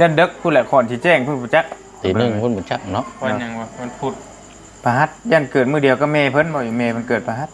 ยันเด็กผู้แหละขอนสิแจ้งผู้ประจักษ์ตีหนึ่งพุ่นบุญจักเนาะวันหยังวะวันพุธประหัสยันเกิดมื้อเดียวก็แม่เพิ่นบ่อยู่แม่เพิ่นเกิดประหัส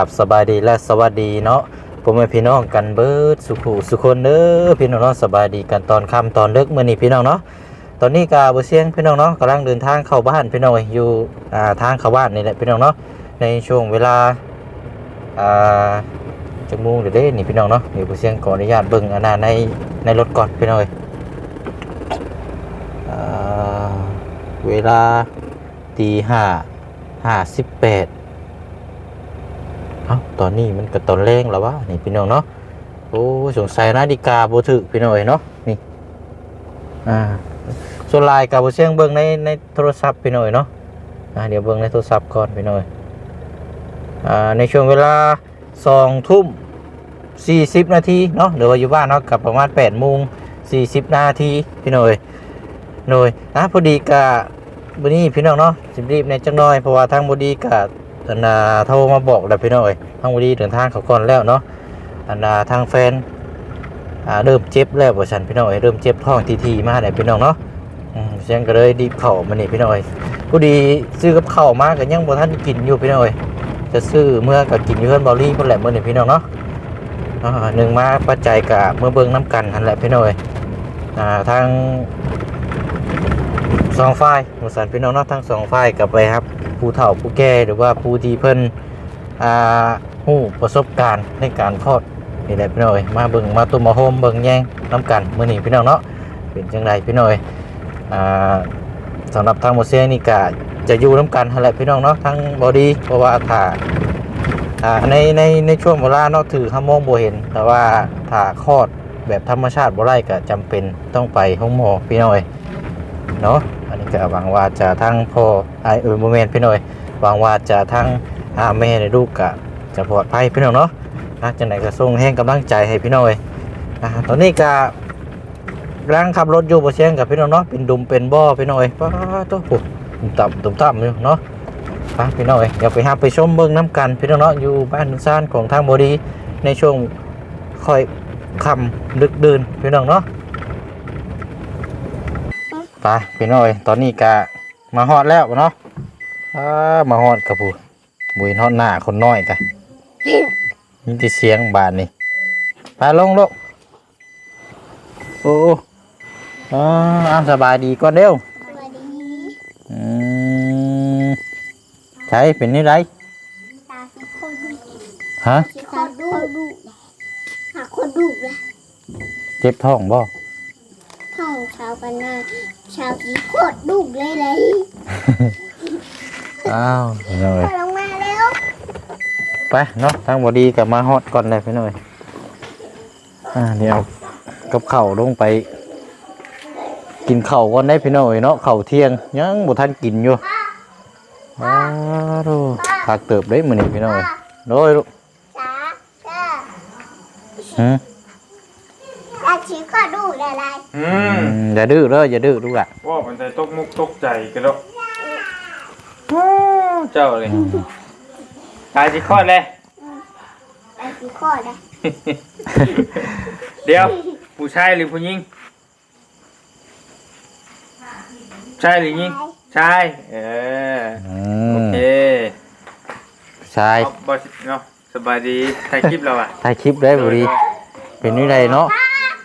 ราบสบายดีและสวัสดีเนาะผมเป็นพี่น้องกันเบิร์ดสุขุสุคนเด้อพี่น้องเนาะสบายดีกันตอนค่ำตอนเลิกมื้อนี้พี่น้องเนาะตอนนี้กาบเสียงพี่น้องเนาะกำลังเดินทางเข้าบ้านพี่น้องอยู่อ่าทางเข้าบ้านนี่แหละพี่น้องเนาะในช่วงเวลาอ่าจักโมงเดี๋ยวเด้นี่พี่น้องเนาะเดี๋ยวบเสียงขออนุญาตเบิ่งอันน่ะในในรถก่อนพี่น้องเอ้ยเวลาตีห้าห้าสิบแปด อ้าตอนนี้มันก็ตอนแรงแล้ววะนี่พี่น้องเนาะโอ้สงสัยนาฬิกาโบถึกพี่น้องเอ้ยเนาะนี่อ่าส่วนลายกับเสียงเบิ่งในในโทรศัพท์พี่น้อยเนาะอ่าเดี๋ยวเบิ่งในโทรศัพท์ก่อนพี่น้อยอ่าในช่วงเวลาสองทุ่มสี่สิบนาทีเนาะหรือว่าอยู่บ้านเนาะกับประมาณแปดโมงสี่สิบนาทีพี่น้องเอ้ยโดยอะพอดีกะวันนี้พี่น้องเนาะสิบรีบในจังน้อยเพราะว่าทางบดีกับ อันนาโทรมาบอกแล้วพี่น้องเอ้ยทางบดีเดินทางเขาก่อนแล้วเนาะอันนาทางแฟนอ่าเริ่มเจ็บแล้วว่าฉันพี่น้องเอ้ยเริ่มเจ็บท้องทีทีๆมาแล้วพี่น้องเนาะเสียงก็เลยดีบเข่ามานี่พี่น้องเอ้ยพอดีซื้อกับเข้ามากกันยังบ่ทันกินอยู่พี่น้องเอ้ยจะซื้อเมื่อก็กินอยู่เพื่อนบอลลี่เพิ่นแหละมื้อนี้พี่น้องเนาะหนึ่งมาปัจจัยกะเมื่อเบิ่งน้ำกันนั่นแหละพี่น้องเอ้ยอทางสองฝ่ายหมดสันพี่น้องเนาะทั้งสองฝ่ายกลับไปครับ ผู้เฒ่าผู้แก่หรือว่าผู้ที่เพิ่นอ่าหู้ประสบการณ์ในการคลอดนี่แหละพี่น้อยมาเบิ่งมาตุ่มมาโฮมเบิ่งแย่งน้ำกันมื้อนี้พี่น้องเนาะเป็นจังไดพี่น้อยอ่าสำหรับทางโมเสสนี่ก็จะอยู่น้ำกันแหละพี่น้องเนาะทั้งบอดี้เพราะว่าถ้าอ่าในในในช่วงเวลาเนาะถือห้ามองบ่เห็น แต่ว่าถ้าคลอดแบบธรรมชาติบ่ได้ก็จำเป็นต้องไปห้องหมอพี่น้อย เนาะอันนี้ก็หวังว่าจะทั้งพ่อไอเออโมเมนต์พี่หน่อยหวังว่าจะทั้งอาแม่ในลูกกะจะปลอดภัยพี่น้องเนาะนะจังไหนก็ส่งแห้งกำลังใจให้พี่น้อยอ่าตอนนี้ก็กำลังขับรถอยู่บ่เชียงกับพี่น้องเนาะเป็นดุมเป็นบ่อพี่น้อยป้าตัวปุ๊บตุ่มต่ำตุ่มต่ำอยู่เนาะไปพี่น้อยเดี๋ยวไปหาไปชมเบิ่งน้ำกันพี่น้องเนาะอยู่บ้านซ่านของทางบดีในช่วงค่อยคำดึกเดื่นพี่น้องเนาะ ไปพี่น้อยตอนนี้กะมาฮอดแล้วเนาะอ่ามาฮอดกับผู้บุยฮอดหน้าคนน้อยกะนี่ที่เสียงบานนี่ไปลงลูกโอ้อ่าอ้าวสบายดีก่อนเร็วสวัสดีอืมใช่เป็นนี่ไรตาสิคนดูฮะสิคนดูดูหาคนดูเลยเจ็บท้องบ่ ห้องชาวกันนาชาวสีโคตรดุเลยเลยอ้าวพี่น้อยไปลงมาแล้วไปเนาะทางบดีกับมาฮอดก่อนเลยพี่น้อยอ่าเดี๋ยวกับเข่าวลงไป กินเข่าวก่อนได้พี่น้อยเนาะเข่าวเที่ยงยังบ่ทันกินอยู่อ้าวดูผักเติบได้มื้อนี้พี่น้อยโดยลูกจ้าจ้าหืมตาสี โคตรดุเลยเลยอือืมมอย่าดื้อเด้ออย่าดื้อลูกอะว่ามันจะตกมุกตกใจกันแล้วว้าวเจ้าเลยตายสิคลอดเลยตาสีโคตรเลยเดี๋ยว ผู้ชายหรือผู้หญิงชายหรือหญิงชายเอออืโอมเคชายเอาบอสเนาะสบายดีถ่ายคลิปเราอะถ่ายคลิปได้บ่ดีเป็นนี่ไดเนาะ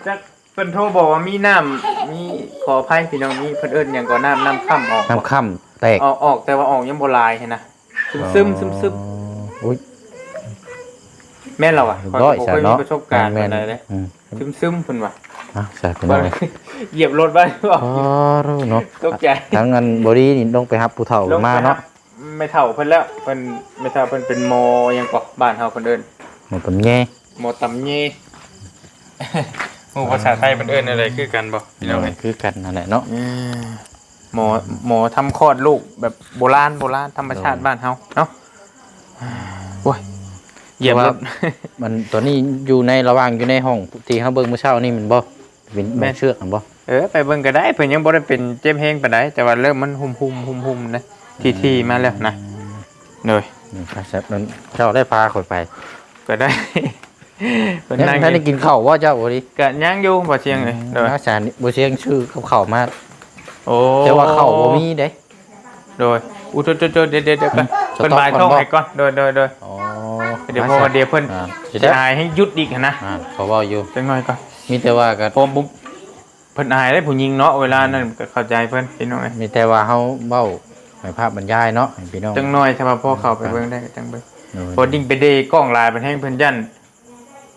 จัก เพิ่นโทรบอกว่ามีน้ำมีขออภัยพี่น้องมีเพิ่นเอิ้นหยังก็น้ำน้ำค่ำออกน้ำค่ำแตกออกออกแต่ว่าออกยังบ่ลายให้นะซึมซึมซึมซึมอุ้ยแม่นเราอะร้อยผมซะเคยมีเนาะประสบการณ์แม่อะนไรเลยๆอืมซึมซึมเพิ่นว่าอะใช่พี่น้อยเหยียบรถไว้หรือเปล่าอ๋อรู้เนาะตกใจทั้งอันบอดี้นี่ต้องไปรับผู้เฒ่าลงมาไปครัเนาะบไม่เท่าเพิ่นแล้วเพิ่นไม่เท่าเพิ่นเป็นโมยังกว่าบ้านเฮาเพิ่นเอิ้นหมดเป็นแง่โมตำเย โมภาษาไทยเพิ่นเอิ้นอะไรคือกันบ่พี่น้องเอ้ยคือกันนั่นแหละเนาะอืมหมอหมอทำคลอดลูกแบบโบราณโบราณธรรมชาติบ้านเฮาเนาะโอ้ยเหยียบรถ มันตัวนี้อยู่ในระหว่างอยู่ในห้องที่เขาเบิ่งเมื่อเช้านี่มันบ่เป็นแม่แม่เชือกมันบ่เออไปเบิ่งก็ได้เพิ่นยังบ่ได้เป็นเจ็บแฮงปานใดแต่ว่าเริ่มมันหุ่มๆๆๆนะทีๆมาแล้วนะเลยนี่ครับนั้นเจ้าได้พาข่อยไปก็ได้ เพิ่นยังนั่งท่านได้กินข้าวว่าเจ้าบ่ดิก็ย่างอยู่บ่เชียงเลยโดยอาจารย์บ่เชียงชื่อกับข้าวมาโอ้แต่ว่าข้าวบ่มีเด้โดยอุตโตๆๆเดี๋ยวๆเดี๋ยวก่อนสต๊อกเพิ่นบายก่อนท้องบ่ให้ก่อนโดยโดยโดยอ๋อเดี๋ยวพอเดี๋ยวเพิ่นอ่าสิจะได้อายให้หยุดอีกหั้นนะอ่าเขาเว้าอยู่จังหน่อยก่อนมีแต่ว่าก็พอปุ๊บเพิ่นอายได้ผู้หญิงเนาะเวลานั้นก็เข้าใจเพิ่นพี่น้องเอ้ยมีแต่ว่าเฮาเว้าให้ภาพบรรยายเนาะให้พี่น้องจังหน่อยถ้าว่าพ่อเข้าไปเบิ่งได้ก็จังเบิ่งโดยพอดิ่งไปเดกล้องลายเป็นแห้งเพิ่นยัน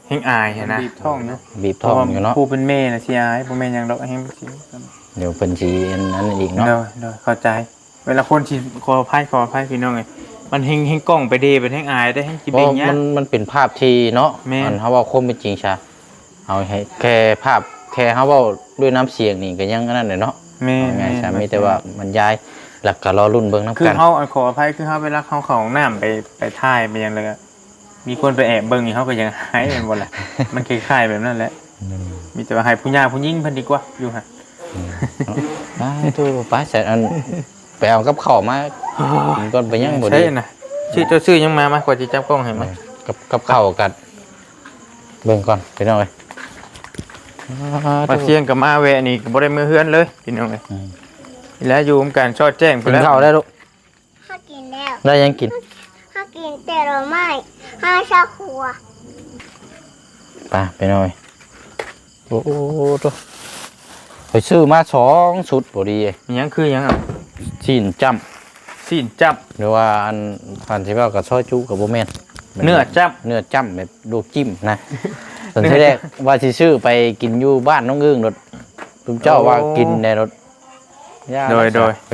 แห้งอายหั้นนะท้องเนาะบีบท้องอยู่เนาะผู้เป็นแม่น่ะสิอายบ่แม่นหยังดอกแห้งสิเดี๋ยวเพิ่นสิอันนั้นอีกเนาะเด้อเด้อเข้าใจ เวลาคนสิขออภัยขออภัยพี่น้องเอ้ยมันแห้งแห้งกล้องไปเดเป็นแห้งอายได้แห้งสิเพเป็นราะเงี้ยมันมันเป็นภาพที่เนาะแม่น อันเฮาเว้าคมเป็นจริงชาเอาให้แค่ภาพแค่เฮาเว้าด้วยน้ำเสียงนี่ก็ยังอันนั้นเลยเนาะแม่เอาไงแม่ใช่มีแต่ว่ามันย้ายหลักก็รอรุ่นเบิ่งนํคือกัน เฮาขออภัยคือเฮาเวลาเขาเข้าห้องน้ำไปไปถ่ายไปหยังเลยอะ มีคนไปแอบเบิ่งนี่เขาก็ยังหายเป็นบ่ล่ะมันคล้ายๆแบบนั้นแหละอืมมีแต่ว่าให้ผู้หญิงผู้หญิงเพิ่นดีกว่าอยู่หั่นไปทูไปเสร็จอันไปเอากับข้าวมากินก่อนไปยังบ่ใช่ดีน่ะชื่อเจ้าชื่อยังมามากว่าจะจับกล้องให้มั้ยกับกับข้าวกันเบิ่งก่อนไปหน่อยมาเที่ยงกับมาแวะนี่ก็บ่ได้มือเฮือนเลยพี่น้องเอ้ยอืมแล้วอยู่ร่วมกันชอดแจ้งกินข้าวได้ลูกข้ากินแล้วได้ยังกินข้า กินแต่เราไม่ห้าชาครัวไปไปหน่อย โอ้โหตัวไปซื้อมาสองชุดพอดีมีหยังคือหยังอะชิ้นจ้ซีนจับำหรือว่าอันพันที่ว่ากับซอยจุกับโบแมนเนื้อจับ เนื้อจ้ำแบบลูจิ้มนะส่วนที่แรกว่าสิซื้อไปกินอยู่บ้านน้องเอื้องรถทุกเจ้าว่ากินในรถาโดยโดย ไป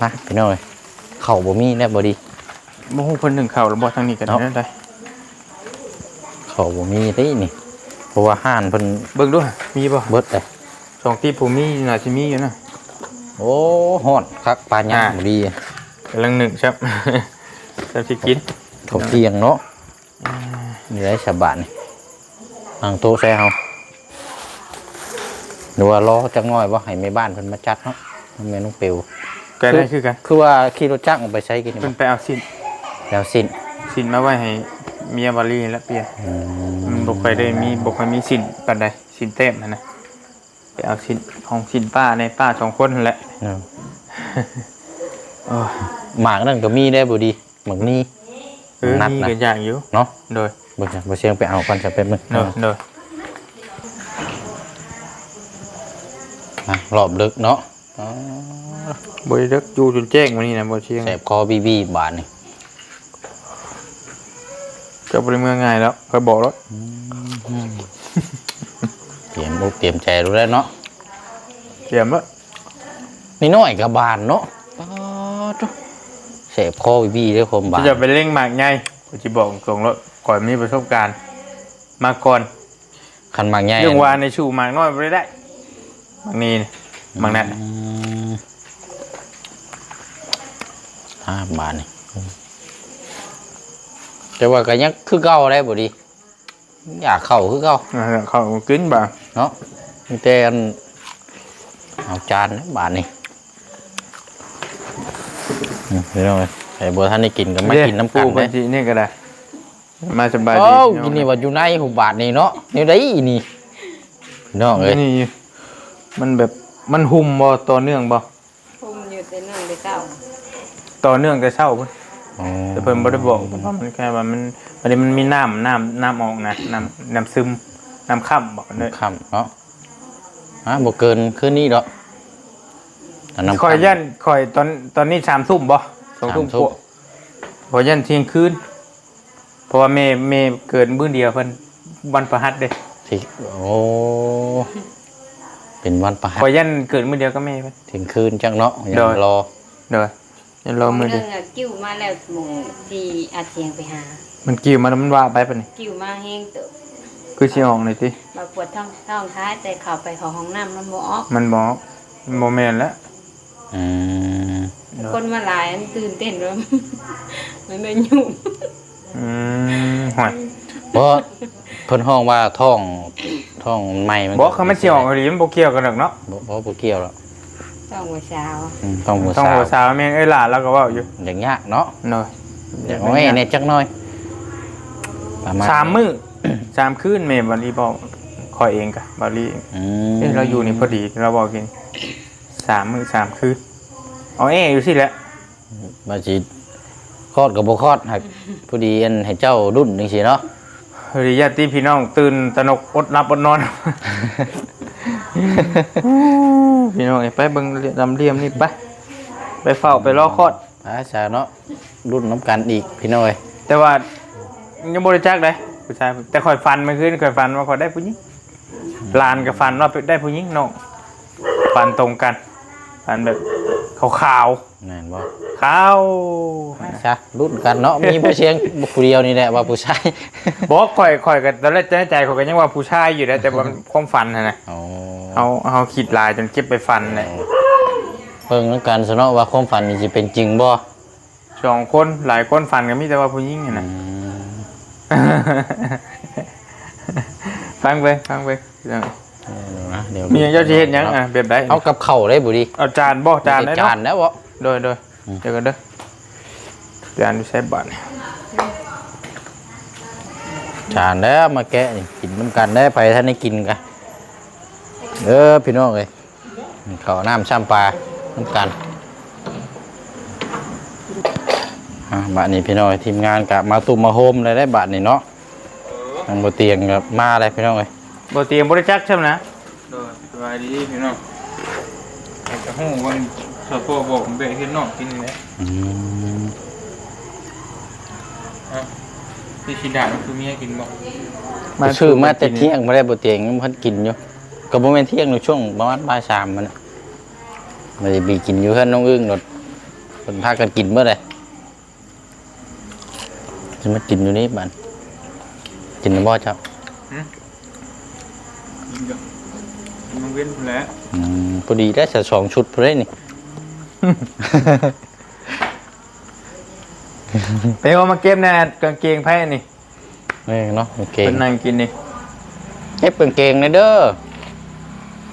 มาไปหน่อย เข่าบ่มีแน่บ่ดี บ่ฮู้เพิ่นถึงเข้าแล้วบ่ทางนี้ก็ได้เนาะนั่นได้เข่าบ่มีได้นี่เพราะว่าห้านเพิ่นเบิ่งดูมีบ่เบิดเลยสองที่ผู้มีน่าสิมีอยู่นะ โอ้ฮ้อนคักปลาย่างอ่า บ่ดีกำลังหนึ่งครับจะสิกินเขาเที่ยงเนาะนี่ได้ฉบาทนี่ทางโต๊ะใส่เฮาหรือว่ารอจักหน่อยว่าให้แม่บ้านเพิ่นมาจัดเนาะแม่น้องเปียว ก็ได้คือกัน คือว่าขี่รถจักรออกไปใช้กินนี่เพิ่นบ่ไปเอาสิน แล้วสิ้นสินมาไว้ให้เมียวาลีแล้วเปลี่ยนอืมมันบ่ค่อยได้มีบ่ค่อยมีสินปานใดสินเต็มนั่นนะไปเอาสินของสินป้าในป้าสองคนนั่นแหละเนาะโอ้ยหมากนั่นก็มีได้บ่ดีหมากนี้ เออนัดมีนะกันอย่างอยู่เนาะโดยบ่จักบ่เสียงไปเอาก่อนจะแป๊บนึงโดยโดยอะรอบลึกเนาะอ๋อบ่ได้เลิกอยู่จนแจ้งวันนี้นะบ่เชียงแสบคอบีบีบาดนี่เจะบ่ได้เมื่อง่ายแล้วค่อยบอกแล้วเตรียมอกเตรียมใจรู้แล้วเนาะเตรียมแล้วนี่น้อยกับบานเนาะป๊าดเนาะแสบคอบีบีด้วยความบาจะนจะไปเร่งหมากไงกูจะบอกตรงแล้วก่อนมีประสบการณ์ มาก่อนคันหมากใหญ่เรื่องวานในชูหมากน้อยไม่ได้หมากนี้นี่หมากนั้นอืมห้าบาทนี่ แต่ว่าก็ยังคือเก่าได้บ่ดี อยากเข้าคือเก่าอ่าเขากินบ่าเนาะมีแต่อันเอาจานนะบาทนี่อืมเดี๋ยวเลยไอ้บัวท่านได้กินก็ไม่กินน้ำกันปูเลพัยนธีนี่ก็ได้ มาสบายโอ้ดีกินนี่ว่าอยู่ในหุบบาทนี่เนาะนี่ได้อีนี่น้องเอ้ยนี่มันแบบมันหุ่มบ่ต่อเนื่องบ่ พุ่มอยู่แต่นั่นแต่เก้าต่อเนื่องแต่เช้าพุ่นอ๋อ แต่เพิ่นบ่ได้บอกว่ามันแค่ว่ามันมันมันมีน้ำน้ำน้ำออกนะน้ำน้ำซึมน้ำค่ำบอกเลยค่ำเนาะฮะบ่เกินคืนนี้ดอกแต่น้ำคอยค่ำยันคอยตอนตอนนี้สามทุ่มบ่สองทุ่มสามทุ่มกว่าพอยันเที่ยงคืนเพราะว่าเมย์เมย์เกิดมื้อเดียวเพิ่นวันประหัสเด้ที่โอ้เป็นวันประหัพอสยันเกิดมื้อเดียวก็เมย์เพิ่นถึงคืนจังเนาะยัโดงยรอเด้อ ยันรอมื้อเดีเรื่ยอวงอะกิ้วมาแล้วหมงที่อาเจียงไปหา มันกี่มันมันว่าไปปะนี่กิ้วมาแห้งเติบคือสิออกเลยติมาปวดท้องท้องท้ายแต่เข้าไปเขอห้องน้ำมันบ่ออกมันบอกมันบ่แม่นแล้วอืมเด้อคนมาหลายอันตื่นเต้นว่ามันไม่ยุ่งอืมห่วยเพราะเพิ่นห้องว่าท้องท้องใหม่มันบอกเขาไม่เชี่ยวหรือมันโบเกี่ยวกันหรอกเนาะบ่บ่บ่เกี่ยวแล้ว ต้องหัวเช้าอืมต้องหัวต้องสาวหัวสาวแม่งเอ้ยหลานแล้วก็เว่าอยู่อย่างยากเนาะเนาะอย่างน้อยเนี่ยจักหน่อยประณสามมื้อสามคืนเมย์บอลลี่บอกคอยเองกะบอลลี่อืมเอ้ยเราอยู่นี่พอดีเราบอกกินสามมื้อสามคืนเอาเอ้อยู่สิแหละมาสิคลอดกับบ่คลอดหักพอดีอันให้เจ้ารุ่นจังซี่เนาะเฮ้ยญาติพี่น้องตื่นตระหนกอดนับอดนอน พี่น้องเอ้ยไปเบิ่งลำเลียมนี่ไปไปเฝ้าไปรอคลอดพาชาเนาะรุ่นน้ำกันอีกพี่น้อยแต่ว่ายังบริจาคเลยผู้ชายแต่คอยฟันเมื่อคืนคอยฟันว่าคอยได้ผู้หญิงลานกับฟันว่าได้ผู้หญิงน้องฟันตรงกันฟันแบบขาวแม่นบ่ๆขาวชารุ่นกันเนาะมีผู้เชียงผู้เดียวนี่แหละว่าผู้ชายบอกคอยคอยกันตอนแรกใจใจคอยกันยังว่าผู้ชายอยู่นะแต่ว่ามันความฟันนะนะอ๋อ เอาเอาขีดลายจนเก็บไปฟันเลยเพิ่งน้ำกันซะเนาะว่าความฝันนี่สิเป็นจริงบ่สองคนหลายคนฟันกันมีแต่ว่าผู้หญิงอะอืนะมฟังไปฟังไปเดี๋ยวนะเดี๋ยวมีอย่างเจ้าชีเห็นยังอะแบบไหนเอากับข้าวได้บ่ดีเอาจานบ่จานได้จาเนาะนแล้วบ่โดยโดยอืมเดี๋ยวกันเด้อจานดูใช้บัตรจานแล้วมาแกะนี่กินน้ำกันได้ไปท่านได้กินกัน เออพี่น้องเอ้ยข้าวน้ำช่ำปลาน้ำกันอะบัดนี้พี่น้อยทีมงานกะมาตุ่มมาโฮมเลยได้บัดนี้เนาะทางบเตียงกับมาเลยพี่น้องเอ้ยบเตรียมบริจักใช่ไหมนะโดยสบายดีพี่น้องไอ้กระหูวันสะโพกบอกผมเบะขึ้นนอกกินเลยอืมพี่ชิดามันคือเมียกินบอกชื่อมาแต่เที่ยงไม่ได้บเตียงยังเพิ่นกินอยู่ ก็บ่แม่นเที่ยงในช่วงประมาณบ่ายสามมันน่ะมันจะมีกินอยู่เพิ่นน้องอึ้งรถเพิ่นพากันกินเมื่อไรจะมากินอยู่นี่บัดกินน้ำบ่ครับกินกับมันเว้นแล้วอืมพอดีได้สักสองชุดพอได้นี่ไปเอามาเก็บแน่กางเกงไพ่นี่นี่เนาะกางเกงเป็นนางกินนี่เก็บกางเกงในเด้อ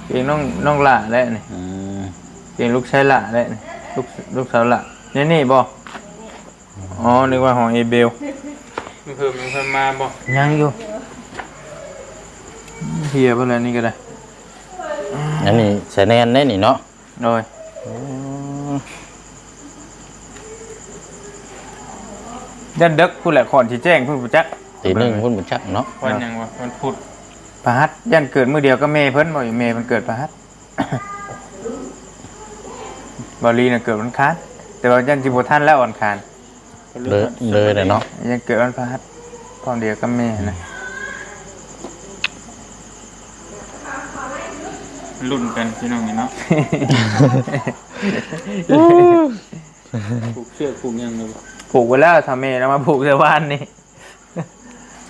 เกงน้องน้องหล่าแล้วนี่อืมเกงลูกชายหล่าแล้วนี่ลูกลูกสาวหล่านี่นี่บอกอ๋อนึกว่าของเอเบลมันเพิ่มมันเพิ่มมาบอกยังอยู่เฮียเพื่อนนี่ก็ได้อันนี้ใส่แนนได้นี่เนาะโดยยันเด็กพูดแหละขอนที่แจ้งพูดประจักษ์ตีหนึ่งพุ่นบุญชักเนาะวันยังวะวันพุธ ประหัดยันเกิดมือเดียวก็เมย์เพิ่นบอกอยู่เมย์มันเกิดประหัดบอลีน่ะเกิดวันค้านแต่ว่ายันจิบท่านแล้ววันคานเลยเลยเลยเนาะยังเกิดวันพระหัสพร้อมเดียวก็เมย์นะรุ่นกันพี่น้องเนาะผูกเชือกผูกยังเลยผูกไว้แล้วทำเมย์แล้วมาผูกแต่บ้านนี่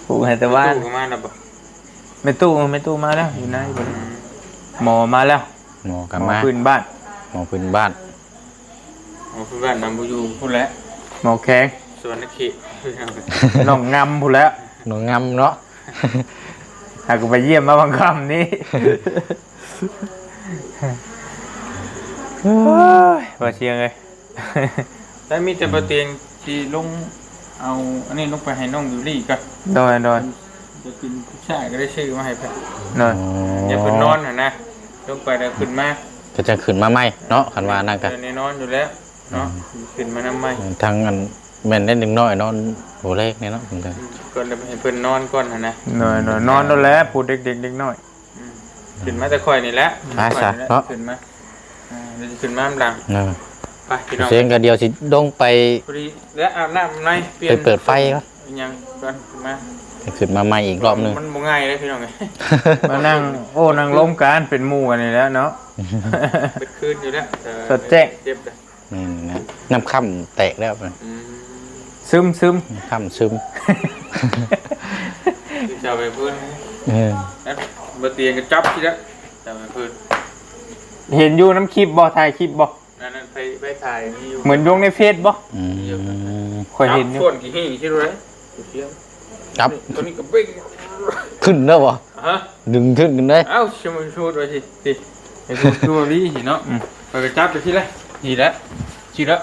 ผูกให้แต่บ้านก็มาแล้วบ่ ไม่ตู้ไม่ตู้มาแล้ว อยู่ไหนบ่หมอมาแล้วหมอหกลับมอมาพื้นบ้าน หมอพื้นบ้านหมอพื้นบ้านนำบูยูพูดแล้วหมอแข้งส่วนนักขีน้องงำพูดแล้วหนูงำเนาะ หากไปเยี่ยมมาบางคำนี้ว่าเชียงเลย แต่มีแต่ประเตียงที่ลงเอา อันนี้ลงไปให้น้องยูรี่ก่อนโดยโดย จะกินผู้ชายก็ได้ชื่อมาให้เพื่อนโดยอย่าเพิ่นนอนน่ะนะลงไปแล้วขึ้นมาก็จะขึ้นมาใหม่เนาะคันว่านั่นกันเดิในนอนอยู่แล้วเนาะขึ้นมาน้ำไม่ทางอันแม่นได้หนึ่งน้อยนอนโหเลขเนี่ยเนาะผมจะก่อนจะให้เพิ่นนอนก่อนนะนะนอนนอนนอนแล้วแหละพูดเด็กเด็กเด็กน้อยขึ้นมาแต่ค่อยนี่แหละอาสาเนาะขึ้นมาอ่าเดี๋ยวจะขึ้นมาข้างหลังเนาะไปพี่น้องเสียงกันเดียวสิดงไปพอดีแล้วอาบน้ำในเปลี่ยไปนเปิดไฟก็ยังก่อนขึ้น มาขึ้นมาใหม่อีกรอบหนึง มันบ่ง่ายเลยพี่น้องไง มานั่งโอ้นั่งล้มกันเป็นหมู่กันนี่แหล้วเนาะ เป็นคืนอยู่แล้วสดแจ้ง เจ็บเลยนี่นะน้ำค่ำแตกแล้วมันซึมซึมน้ำค่ำซึมจะไปพื้นเออแล้วบเตียงก็จับทีละจะไปพื้นเห็นอยู่น้ำคลิปบ่ถ่ายคลิปบ่นั่นนั่นไปไปถ่ายนี่อยู่เหมือนยงในเฟซบ่อืมคอยเห็นอยู่ส่วนกี่หิ่งใช่ไหมอเที่ยว จับ ตัวนี้ก็เบ้งขึ้นแล้วบ่ฮะดึงขึ้นกันได้เอ้าชมชูดไว้สิสิไอ้พวกชูรีสิเนาะไปกระจับไปที่ไรนี่แหละชีละ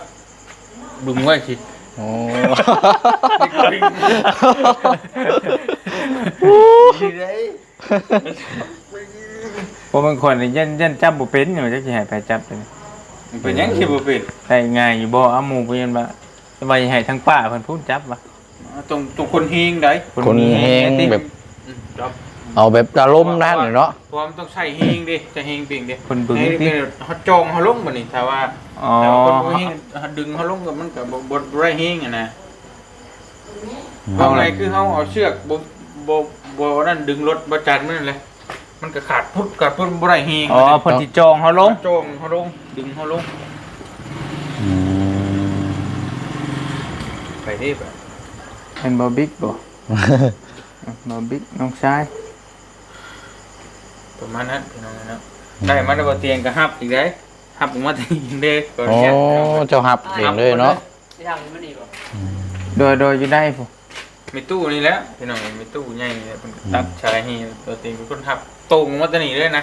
บึงไว้สิโอ้ชีไรเพราะบางคนนี่ยันยันจับบ่เป็นอยู่จักสิให้ไปจับเป็นเป็นยังสิบ่เป็นได้ง่ายอยู่บ่เอาหมู่ไปยันว่าสบายให้ทั้งป้าเพิ่นพูดจับว่า ตรงตรงคนเฮงได้คนแห้งแบบจับเอาแบบอารมณ์นั่นเนาะเพราะมันต้องใส่เฮงดิจะเฮงเปียงดิคนบึงเฮงติเขาจองเขาลงบ่นี่ถ้าว่าอ๋อแต่ว่าคนบ่เฮงดึงเขาลงก็มันก็บ่บ่บ่ได้เฮงอะนะเอาอะไรคือเขาเอาเชือกบ่บ่บ่นั่นดึงรถบ่จัดมันนั่นแหละมันก็ขาดพุดขาดพุดบ่ได้เฮงอ๋อเพิ่นสิจองเฮาลงจองเขาลงดึงเขาลงอืมไปเด้ไป เป็นบ่บิ๊กบ่บ่บิ๊กน้องชายประมาณนั้นพี่น้องนะได้มาได้บ่เตียงก็ฮับอีกได้ฮับออกมาที่เด้ก่อนโอ้เนี่ยเจ้าหับเองเลยเนาะที่ทางนี้มันดีบ่โดยโดยอยู่ได้พุ่นมีตู้นี่แหล้วพี่น้องมีตู้ใหญ่นี่แหละเพิ่นก็ตัดชายนี่ตัวเตียงเป็นคนฮับตรงมาแตะนี่เลยนะ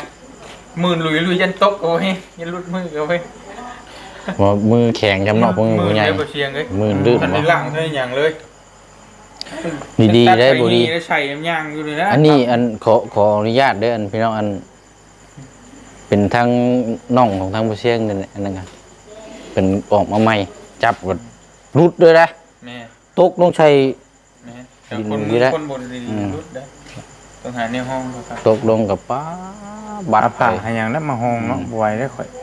มือลุยลุยยันตกเอาไว้ยันลุดมือเอาไว้ว่ามือแข็งจำเนาะพวกมือใหญ่เดียวบ่เชียงเลยมือลื่นทันได้บ่ล่างเท่าอย่างเลย ดีๆได้บ่ดีได้ใส่น้ำยางอยู่เลยนะอันนี้อันขอขออนุญาตเด้ออันพี่น้องอัน เป็นทางน่องของทางผู้เชี่ยงนั่นแหละอันนั้นกันเป็นออกมาใหม่ จับกดรุดด้วยนะแม่ตกลงใช้ แม่แต่คนดีแล้วคนบนดีอืมรุดได้ต้องหาในห้องครับตกลงกับป้าบัอาดผ่าไปให้หยังนั้นมาห้องเนาะบ่ไหวได้ข่อยเบิ่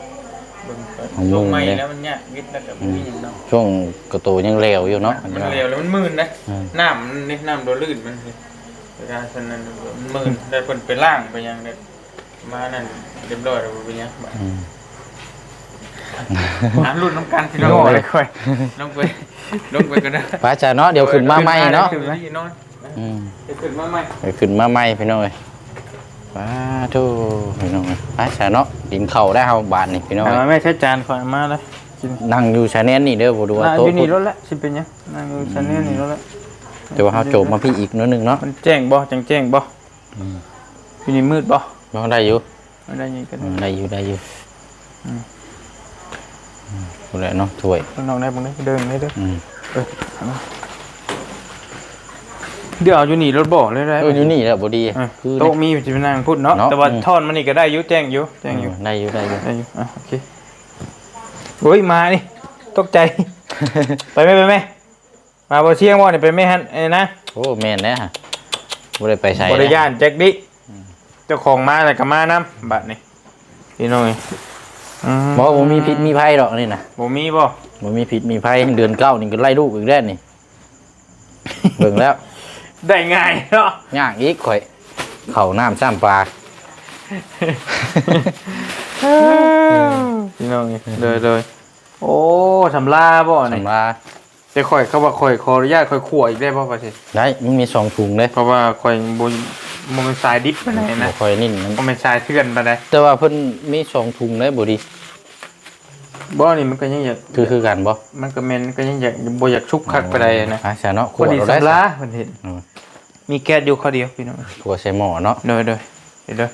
งไปของ มึงลงไม้เนี่ยแล้วมันเนี่ยวิทย์แล้วกับมีอย่างเนาะช่วงกระโตยังเลวอยู่เนาะมันเร็วแล้วมันมืนนะอืมน้ำมันนี่น้ำโดนลื่นมันสิเวลาฉะนั้นมันมืนได้เพิ่นไปล่างไปยังได้มานั่นเรียบร้อยแล้วไปยังอืมน้ำรุ่นน้ำกันพี่น้โง่องเลยข่อยลงไปลงไปกันนะป้าจ๋าเนาะเดี๋ยวขึ้นมาใหม่เนาะขึ้นมาอีกเนาะอืมเดี๋ยวขึ้นมาใหม่ เดี๋ยวขึ้นมาใหม่พี่น้องเอ้ย ป้าทูพี่น้องเอ้ยป้าจ๋าเนาะดินเข่าได้เฮาบาทนี่พี่น้องเอาเอ้มายแม่ใช้จานข่อยเอามาเลยนั่งอยู่ชาแนลนี่เด้อบ่ดูว่าน่าอโต๊ะยู่นี่รถละสิเป็นหยังนั่งอยู่ชั้นนี้นี่รถละแต่ว่าเฮาโจมมาพี่อีกนิดนึงเนาะ มันแจ้งบ่จังแจ้งบ่อืม อยู่นี่มืดบ่บ่ได้อยู่ไม่ได้ยินกันอืมได้อยู่ได้อยู่อืมบ่ได้เนาะถ้วยข้างนอกได้บ่ได้เดินได้เด้ออืมเดี๋ยวเอาอยู่นี่รถบ่เลยได้เอออยู่นี่แหละบ่ดีอะคือโต๊ะมีสิไปนั่งพูดเนาะเนาะแต่ว่าอืมท่อนมันนี่ก็ได้อยู่แจ้งอยู่แจ้งอยู่ได้อยู่ได้อยู่ได้อยู่อะโอเคโอ้ยมานี่ตกใจ ไปไหมไปไหมมาบ่เชียงบ่นี่ไปไหมฮันไอ้นะโอ้แม่นแน่ฮะบ่ได้ไปใส่บริยานแจ็คดิเจ้าของมาแต่ก็มานํบัดนี่พี่น้อยอืบ่บ่มีพิษมีภัยดอกนี่นะบ่มีบ่บ่มีพิษมีภัยเดือนเก้านี่ก็ไล่ลูกอีกแล้วนี่เบิ่งแล้ว ได้ง่ายเนาะยากอีกข่อย เข้าน้ำซ้ำปลาพี่น้องนี่เลยเลยโอ้สำลาบ่นี่สำราจะข่อยเขาว่าข่อยขออนุญาตข่อยขั่วอีกได้บ่ประเทศได้มันมีสองถุงเลยเพราะว่าข่อยบ่บ่เป็นสายดิบปานใดบ่นะค่อยนิ่นมันบ่เป็นสายเถื่อนปานใดแต่ว่าเพิ่นมีสองถุงเลยบ่ดี บ่นี่มันก็ยังอยากคือคือกันบ่มันก็แม่นก็ยังอยากบ่อยากชุบคักปานใดนะอะซะเนาะขพอวดดีเราได้สำลาเพิ่นเห็นอืมมีแก๊สอยู่ข้อเดียวพี่น้องขวดใส่หม้อเนาะเด้อเด้อเด้อ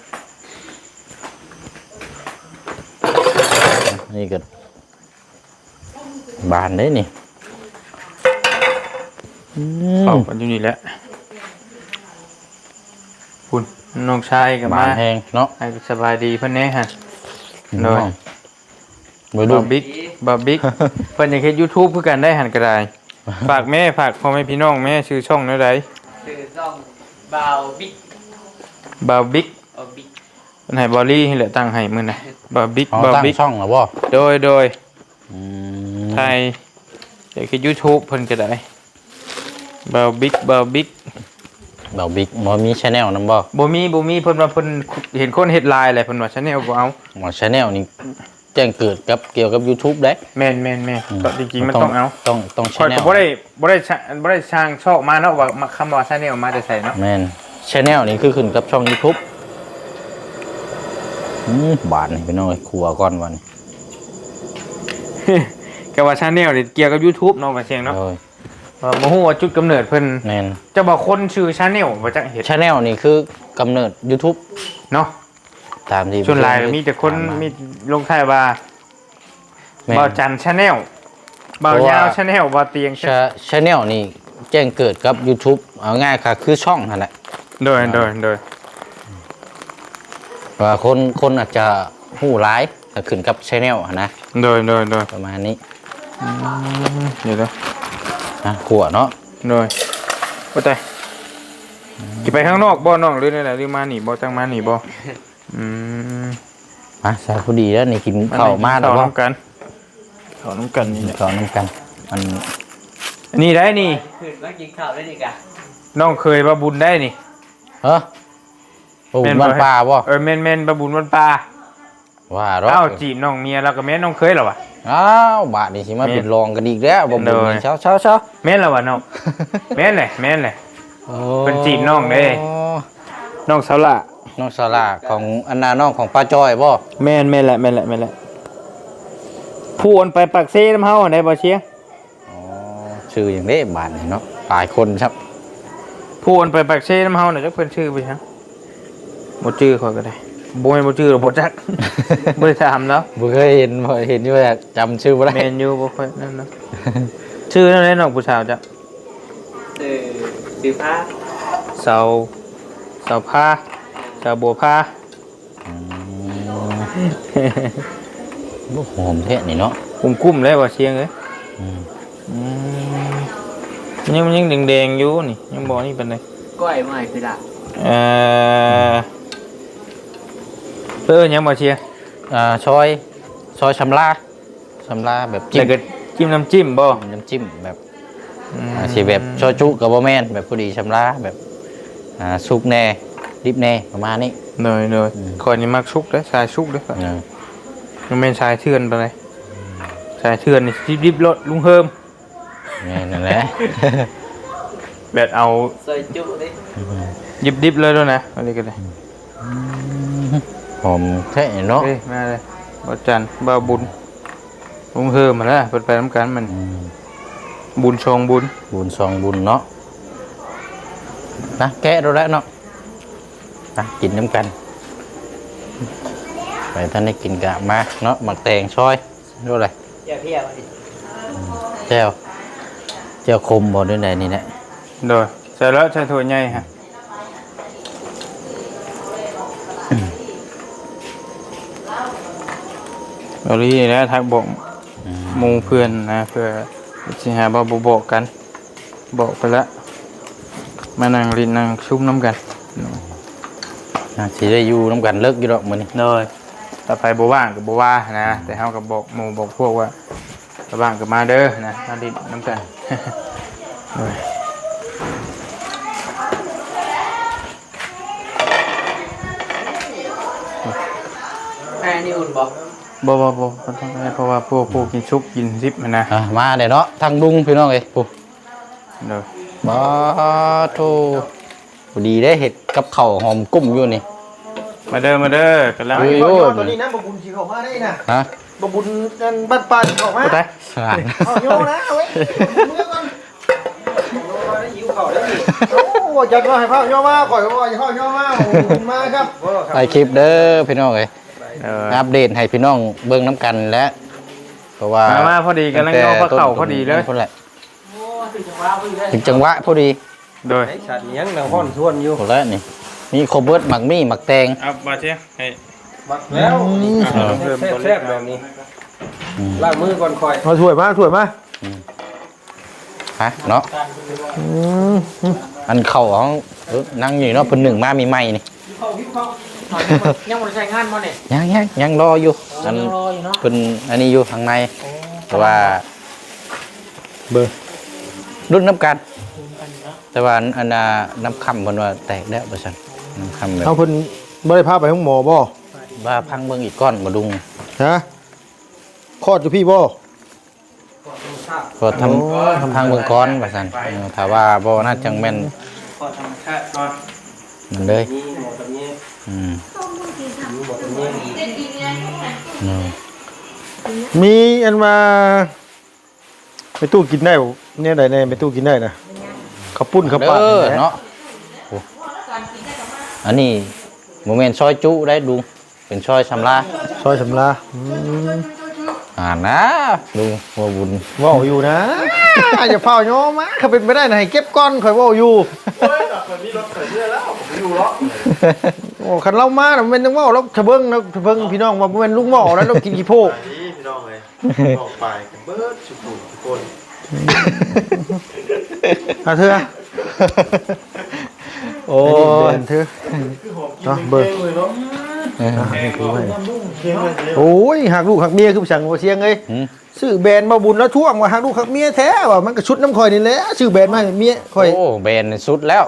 นี่ก็บานเด้นี่อืมเข้ากันอยู่นี่แหละคุณน้องชายก็บามานแห้งเนาะให้สบายดีเพิ่นแน่ฮะ โดย บ่ดู บาบิ๊กบาบิ๊ก เพิ่นยังเฮ็ด YouTube คือกันได้หันก็ได้ฝากแม่ฝากพ่อแม่พี่น้องแม่ชื่อช่องแนวใดคือซ่องบาวบิ๊กบาบิ๊กเอาบิ๊กเพิ่นให้บอลลี่นี่แหละตั้งให้มื้อน่ะบาบิ๊กเอาบาตั้งบิ๊กช่องแล้วบ่โดยโดยอืมไทยเดี๋ยวคือ YouTube เพิ่นก็ได้บาบิ๊กบาบิ๊กเบาบิ๊กบ่มีชาแนลนำบ่บ่มีบ่มีเพิ่นว่าเพิ่นเห็นคนเฮ็ดไลน์อะไรเพิ่นว่าฉันแนวบ่เอา หมอชาแนลนี่ แจ้งเกิดกับเกี่ยวกับ YouTube ได้ แม่นแม่นแม่นก็จริงๆมันต้องเอาต้องต้องข่อยชาแนก็ลบ่ได้บ่ได้ชะบ่ได้สร้างช่องมาเนาะว่ามาคำว่าชาแนลมาแต่ไสเนาะแม่นชาแนลนี่คือขึ้นกับช่อง YouTube อืมบาทนี่พี่น้องเอ้ยครัวก่อนวันนี้ก็ว่าชาแนลนี่เกี่ยวกับ YouTube เนาะว่าเสียงเนาะโอ้ยเอ่อบ่ฮู้ว่าจุดกำเนิดเพิ่นแม่นเจะบอกคนชื่อชาแนลบ่จักเห็นชาแนลนี่คือกำเนิด YouTube เนาะ ตามที่ส่วนหลายมีแต่คนถาา มีลงท้ายว่าแม่นบ่าวจันชาแนลบ่าวยาวชาแนลบ่าวเตียงชาชาแนลนี่แจ้งเกิดกับ YouTube เอาง่ายค่ะ คือช่องนั่นแหละโดยโดยโดยว่าคนคนอาจจะหู้ร้ายถ้าขึ้นกับชาแนลนะโดยโดยโดยประมาณนี้เดี๋ยวนะนะขัวเนาะโดยบ่ตายสิไปข้างนอกบ่น้องหรือนี่แหละหรือมานี่บ่จังมานี่บ่ อืมมาใส่พอดีแล้วนี่กินข้าวมาแล้วข้าวบ่น้ำกันข้าวน้ำกันนี่กินแหละข้าวน้ำกัน มันนี่ได้นี่ขึ้นมากินข้าวได้ดีกะน้องเคยบาบุญได้นี่เฮ้อโอ้มันปลาบ่เออแม่นแม่นบาบุญวันปลาว่าหรอเอ้าจีบน้องเมียแล้วก็แม่นน้องเคยเหรอวะ อ้าวบาทนี่สิมาเป็นรองกันอีกแล้วบ่บุญโดยนี่เช้าเช้าเช้าแม่นเหรอวะน้อง แม่นเลยแม่นเลยโอ้เพิ่นจีบน้องเด้ น้องสาวละ น้องสลาของอันนาน้องของป้าจ้อยบ่แม่นแม่นแหละแม่นแหละแม่นแหละผู้โอนไปปักเซ่น้ำเฮาได้บ่เชียงอ๋อชื่ออย่างนี้บาทนี่เนาะหลายคนครับผู้โอนไปปักเซ่น้ำเฮาน่ะจักเพิ่นชื่อไปชังบ่ชื่อเขาก็ได้บ่แม่นบ่ชื่อหรอกบ่จักบ่ได้ถามแล้วบ่เคยเห็นบ่เห็นอยู่แต่จำชื่อบ่ได้แม่นอยู่บ่ค่อยนั่นเนาะชื่อนั่นแหละน้องผู้สาวจ้ะเออสิผ้าเสาเสาผ้าเสาบัวผ้าอืมบ่หอมแท้นี่เนาะกุ้มกุ้มๆเลยว่าเชียงเลยอืมอืมยังมันยังแดงๆอยู่นี่ยังบอกนี่เป็นไงก้อยไม่คือละเออเออยังบ่เชียงอ่าซอยซอยชำลาชำลาแบบจิ้แล้มวก็จิ้มน้ำจิ้มบ่น้ำจิ้มแบบอืมอ่าสิแบบซอยจุกับบ่แม่นแบบพอดีชำลาแบบอ่าสุกแน่ ดิบแน่ประมาณนี้หน่อยหน่อยอืมคอยนี่มักชุกเด้อชายชุกเด้อเออมันเป็นชายเทือนไปเลยชายเทือนนี่ดิบๆรถลุงเฮิมแม่นั่นแหละแบบเอาซอยจุดิดิบๆเลยด้วยนะอะไรกันเลยหอมแท้เนาะเอ้ยมาเลยบ่จันทร์บ่บุญลุงเฮิมมาแล้วเปิดไปน้ำกันมันอืมบุญชงบุญ บุญซองบุญเนาะนะแกะเราแล้วเนาะ นะกินน้ำกัน ไปท่านได้กินกะมาเนาะหมักแตงซอยดูอะไรอย่าเพี้ยมาดิแจ้วแจ้วคมบ่ด้วยไหนนี่แหละโดยใส่แล้วใส่ถั่วใหญ่ฮะเราลีนี่แหล้วทักบอกอืมหมูเพื่อนนะเพื่อสิหาบ่บ่บอกกัน บอกไปแล้วมานั่งรินนั่งชุ่มน้ำกัน น่าสิได้อยู่น้ำกันเลิกอยู่ดอกมื้อนี้โดยถ้าไปบ่ว่างก็บ่ว่านะ แต่เฮาก็บอกหมู่บอกพวกว่าถ้าว่างก็มาเด้อนะมารินน้ำกันโดยแม่นี่อุ่นบอกบ่บ่บ่บ่ต้องให้เพราะว่าพวกพวกกินชุบกินซิบมันนะอะมาเด้เนาะทางดุงพี่น้องเอ้ยปุ๊เด้อบ่โทพ อดีได้เห็ดกับข้าวหอมกุ้มอยู่นี่ มาเด้อมาเด้อกำลังเฮ้ยโอ้ย ตัวนี้นะบบุญสีเขามาได้นะฮะบบุญกันบ้านปลาสีเขามาบ่ได้สลาดเอาโยนะเอาไว้เมื่อก่อนโยมาได้หิวเขาได้ดิโอ้จัดว่าให้พ่อโยมาก่อยว่าให้พ่อโยมาโอ้บุญมาครับไปคลิปเด้อพี่น้องเอ้ยเอออัปเดตให้พี่น้องเบิ่งน้ำกันและเพราะว่ามามาพอดีกำลังเอาปลาเข่าพอดีเลยพุ่นแหละโอ้ถึงจังหวะพี่ได้ถึงจังหวะพอดี โดยไอ้สัตว์เลี้ยงนางพ่อนชวนอยู่หมดแล้วนี่มีโคเบิร์ตหมักมี่หมักแตง เอามาเชียงให้บักแล้วแซ่บๆแบบนี้ล้างมือก่อนคอยมาช่วยมาช่วยมาฮะเนาะอันเข่าของเอ้อนั่งอยู่เนาะเพิ่นหนึ่งมามีไม่นี่ ยังมันใช้งานมาเนี่ยยังยังยังรออยู่อันยังรออยู่เนาะเป็นอันนี้อยู่ข้างในแต่ว่า เบอร์รุ่นน้ำกัน แต่ว่าอันน่ะน้ำคำเพิ่นว่าแตกแล้วประชันน้ำคำแบบเอาเพิ่นบ่ได้พาไปห้องหมอบ่ว่าพังเบิ่งอีกก้อนมาดุงฮะคลอดอยู่พี่บ่ก็ทำทำพังเบิ่งก้อนประชันเออถ้าว่าบ่น่าจังแม่นขอธรรมชาติก่อนมันเลยอืมอืมมีอันมาไปตู้กินได้บ่เนี่ยไหนในไปตู้กินได้นะ ข้าวปุ้นข้าวเด้ปั้นอเนาะโอ้อันนี้โมเมนต์ซอยจุได้ดูเป็นซอยชำลาซอยสำลาอืมอ่านะดูหัวบุญเว่าอยู่นะอย่าเฝ้าโยมมาเขาเป็นไม่ได้นะให้เก็บก้อนข่อยเว่าอยู่โอ้คันเล่ามาน่ะมันยังเว่าแล้วทะเบิ้งแล้วทะเบิ้งพี่น้องว่าบ่แมันลุงหม้อแล้วเรากินกี่โพกพี่น้องเลยออกไปกันเบิดสุขุมทุกคน อะเธออะโอ้เดินเธอเนาะเบิร์โอ้ยหักลูกหักเมียคือสั่งว่าเสียงเลยหืมซื้อแบรนด์มาบุญแล้วท่วงว่าหักลูกหักเมียแท้ว่ามันก็ชุดน้ำข่อยนี่แหละซื้อแบรนด์มาให้เมียข่อยโอ้แบนสุดแล้ว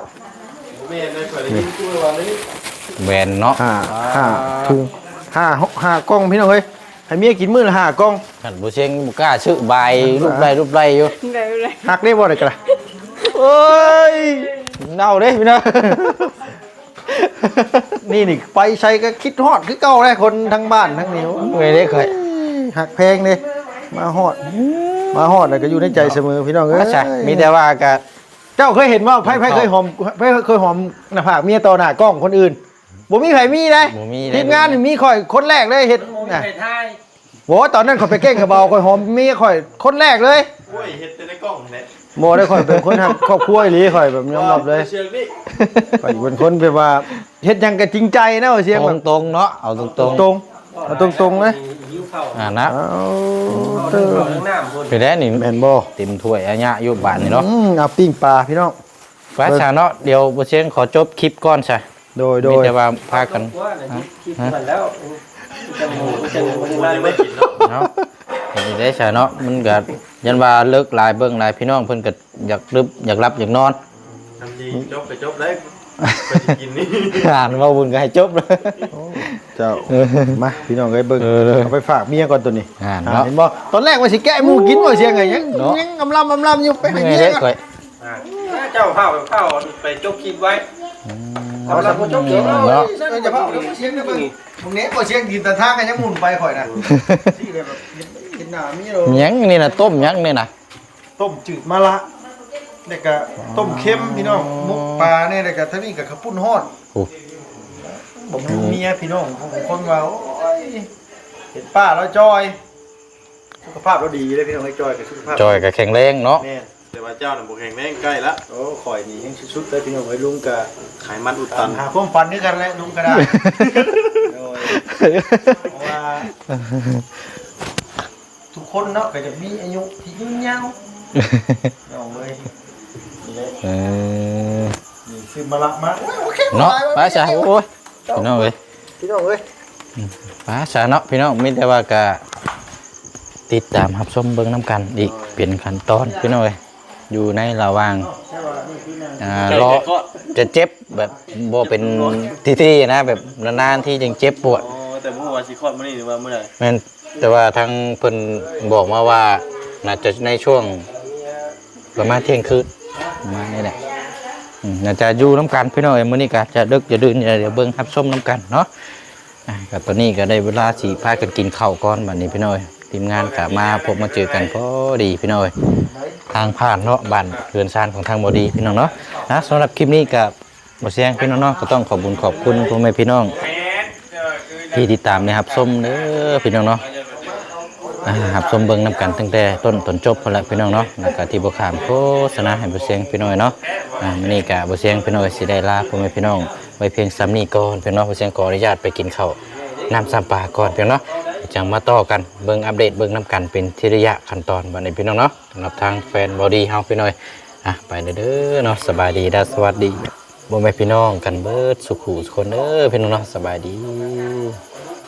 แม่ได้เปิดได้ยินพูดว่าไม่แบนเนาะห้าห้าถุงห้าหกห้ากล้องพี่น้องเฮ้ย ให้เมียกินมื้อละห้ากล้องขันบุเชงบุกล้าชื่อใบรูปไรรูปไรอยู่หักได้บ่ได้กระเอ้ยเน่าเด้พี่น้อง นี่นี่ไปใช้ก็คิดฮอดคือเก่าเลยคนทั้งบ้านทั้งนี้เว้ยได้เคยหักแพงเลยมาฮอด มาฮอดแล้วก็อยู่ในใจเสมอพี่น้องเอ้ยใช่มีแต่ว่าก็เจ้าเคยเห็นว่าไพ่ไพ่เคยหอมไพ่เคยหอมหน้าผากเมียต่อหน้ากล้องคนอื่น บ่มีไผมีเลยบ่มีทีมงานนี่มีข่อยคนแรกเลยเห็นน่ะไปท้ายโหตอนนั้นข่อยไปเก้งกระเบาข่อยหอมเมียข่อยคนแรกเลยโอ้ยเฮ็ดแต่ในกล้องเนี่ยโมได้ข่อยเป็นคนทำครอบครัวอีหลีข่อยแบบยอมรับเลยเชียงนี่ข่อยเป็นคนแบบว่าเฮ็ดหยังก็จริงใจนะว่าเสียงตแบรบงตรงๆเนาะเอาตรงตรงตรง เอาตรงตรงๆเลยยิ้วเข่าอ่านะเอาเด้อข้างหน้าบนไปแล้วนี่แม่นบ่เต็มถ้วยอันเนี้ยอยู่บ้านนี่เนาะอืมเอาปิ้งปลาพี่น้อง ฟ้าชาเนาะเดี๋ยวบุเชงขอจบคลิปก่อนใช่ โดยโดมียแต่ว่าพากันว่าน่ะคิดมันแล้วจะหมูจะหมูมันนั่นยังไม่ไม่กินเนาะเนาะเห็นได้ใช่เนาะมันก็ยันว่าเลิกหลายเบิ่งหลายพี่น้องเพิ่นก็อยากรึบอยากรับอยากนอน ทำดีจบไปจบเลยไปกินนี่อ่านว่าบุญก็ให้จบเลย เจ้ามาพี่น้องเอ้ยเบิ่งเออเลยเอาไปฝากเมียก่อนตัวนี้อ่าอ่าเนาะ เห็นบ่ตอนแรกว่าสิแกะหมูกินบ่เสียงไงยังเนาะยังอำลำอำลำอยู่ไปให้ไงเมียเด้ก่อนข่อยเจ้าข้าวข้าวไปจกคลิปไว้ เอาละบ่จกเดี๋ยวเนาะเออจะเผาเดี๋ยวบ่เสียงเดี๋ยวเบิ่งตรงนี้บ่เสียงกินแต่ทางกันยังหมุนไปข่อยน่ะที่เลยแบบกินหน้าเมียโลหยังนี่นะต้มหยังนี่นะต้มจืดมะละแล้วก็ต้มเค็มพี่น้องมุกปลาเนี่ยแล้วก็ทั้งนี้ก็ข้าวปุ้นฮอดโอ้ผมรู้เมียพี่น้องผมคนว่าโอ้ยเห็นป้าแล้วจอย สุขภาพเราดีเลยพี่น้องให้จอยกับสุขภาพจอยก็แข็งแรงเนาะแม่น แต่ว่าเจ้าน่ะบ่แข็งแรงใกล้ละโอ้ข่อยนี่ยังชุดๆเลยพี่น้องไอ้ลุงกับไขมันอุดตัตันนหาความฝันด้วยกันแหละลุงก็ได้ โดยเพราะว่า ทุกคนเนาะก็จะมีอายุที่ยืนยาวเอาเลยนี่แหละเออนี่ซื้อมาละมาโอ้ยโอเคเนาะบ่ป้าได้ชาโอ้ยพี่น้องเอ้ยพี่น้องเอ้ยป้าชาเนาะพี่น้องมีแต่ว่าก็ติดตามรับชมเบิ่งน้ำกันอีกเป็นขั้นตอนพี่น้องเอ้ย อยู่ในระหว่างอ่ารอจะเจ็บแบบบ่เป็นที่ๆนะแบบนานๆที่จึงเจ็บปวดอ๋อแต่บ่ฮู้ว่าสิคลอดมื้อนี้หรือว่ามื้อใดแม่นแต่ว่าทางเพิ่นบอกมาว่าน่าจะในช่วงประมาณเที่ยงคืนประมาณนี้แหละอืมน่าจะอยู่น้ำกันพี่น้องเอ้ยมื้อนี้ก็จะดึกจะดื่นอย่าเดี๋ยวเบิ่งรับชมน้ำกันเนาะอะก็ตอนนี้ก็ได้เวลาสิพากันกินข้าวก่อนบัดนี้พี่น้อย ทีมงานก็มาพบมาเจอกันพอดีพี่น้อยทางผ่านเนาะบ้านเรือนซานของทางบอดีพี่น้องเนาะนะสำหรับคลิปนี้กับบ่เสียงพี่น้องเนาะก็ต้องขอบคุญขอบคุณพ่อแม่พี่น้อง ที่ติดตามนะครับส้มเด้อพี่น้องเนาะอ่าครับส้มเบิงนำกันตั้งแต่ต้นตนจบพอละพี่น้องเนาะแล้วก็ที่บ่ขามโฆษณาให้บ่เสียงพี่น้อยเนาะอ่ามื้อนี้ก็บ่เสียงพี่น้อยสิได้ลาพ่อแม่พี่น้องไว้เพียงซ้ำนี้ก่อนพี่น้องบ่เสียงขออนุญาตไปกินข้าวน้ำซ้ำปลาก่อนพี่น้องเนาะ จังมาต่อกันเบิ่งอัปเดตเบิ่งนํกันเป็นทิระยะขั้นตอนบัดนี้พี่น้องเนาะสำหรับทางแฟนบอดี้เฮาพี่น้อยอะไปเด้อเนาะสบายดีและสวัสดีบ่แม่พี่น้องกันเบิดสุขุสุขคนเด้อพี่น้องเนาะสบายดี